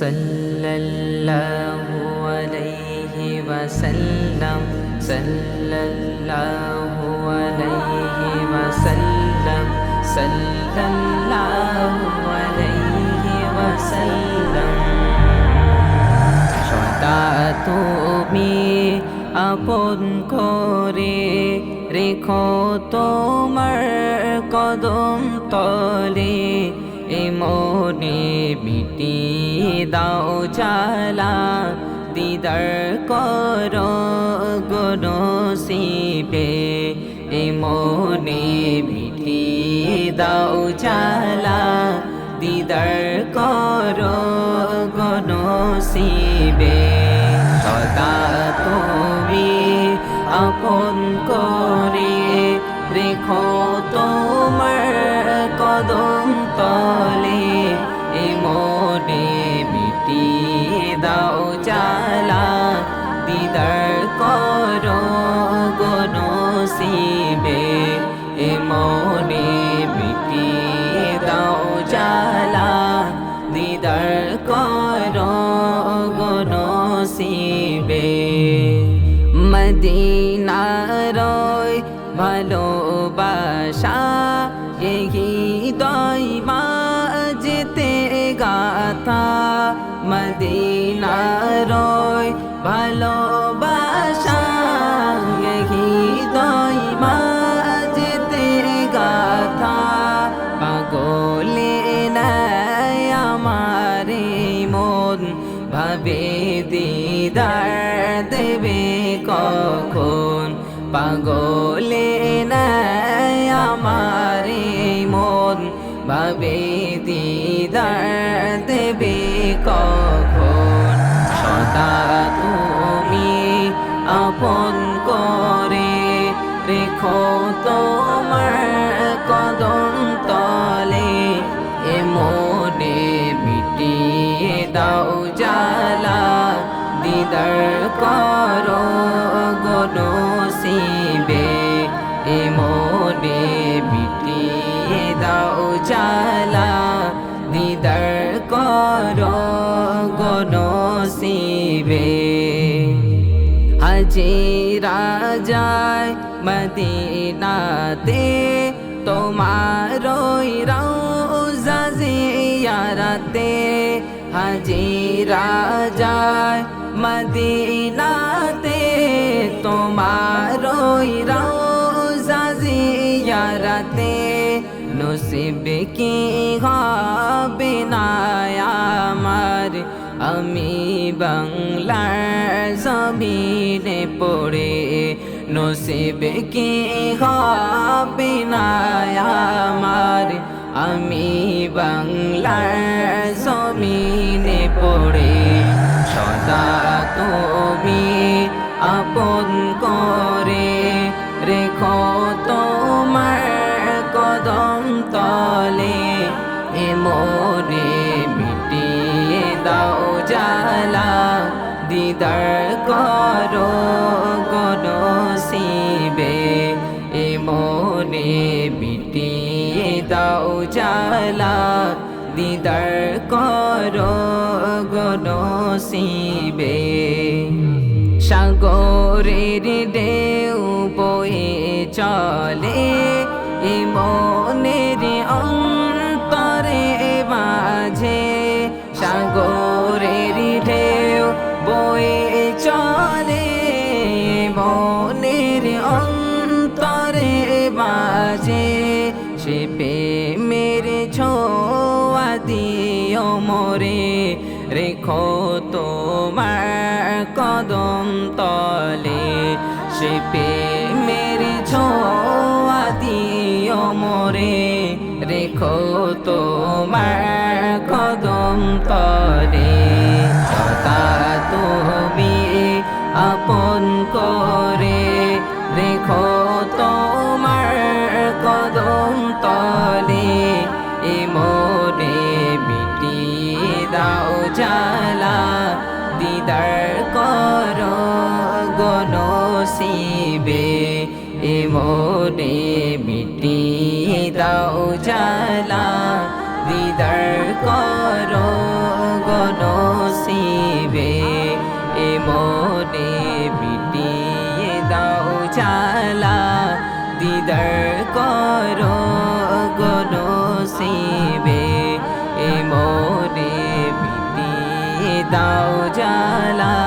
সাল্লাল্লাহু আলাইহি ওয়াসাল্লাম, সাল্লাল্লাহু আলাইহি ওয়াসাল্লাম, সাল্লাল্লাহু আলাইহি ওয়াসাল্লাম। সদা তুমি আপন করে রেখো তোমার কদম তলে। মনে মিটি দাও চালা দিদার কর গনসিবে এ মনে মিটি দাও চালা দিদার কর গনসিবে সদা তুমি আপন করে রেখো তোমার কদম। তলে এ মনে মিটি দাও চালা দিদার কর গনসিবে। এ মনে মিটি দাও চালা দিদার কর গনসিবে। মদিনারয় ভালোবাসা গাথা মদিনারয় ভালোবাসা দইমা যেতে গাথা, পাগলে আমারে মন ভাবে দিদার দেবে কখন, পাগলে আমারে মন ভাবে দিদার দেবে কখন সদা তুমি আপন করে রেখো তোমার কদম তলে। এ মনে মিটিয়ে দাও জালা দিদার করো হাজিরা যায় মদিনাতে তোমার রৌজা জিয়ারাতে হাজিরা যায় মদিনাতে তোমার রৌজা জিয়ারাতে নসিব কি হবে না আমার আমি বাংলার জমিনে পড়ে, নসিবে কি হবে না আমার? আমি বাংলার জমিনে পড়ে, সদা তুমি আপন করে রেখো তোমার কদম তলে, এ মোরে দিদার করো গনসিবে এ মোরে মিটিয়ে দাও জালা দিদার করো গনসিবে সাগরের ঢেউ বয়ে চলে, এ মনের মোরে রেখো তোমার কদম তলে। সে মেরে ছোয়া দিও মোরে রেখো তোমার কদম তলে। তুমি আপন করে জালা দিদার করো গনসিবে, এ মোরে মিটিয়ে দাও জালা দিদার করো গনসিবে নসিবে এ মনে মিটিয়ে দাও চালা দিদার করো दाव जाला।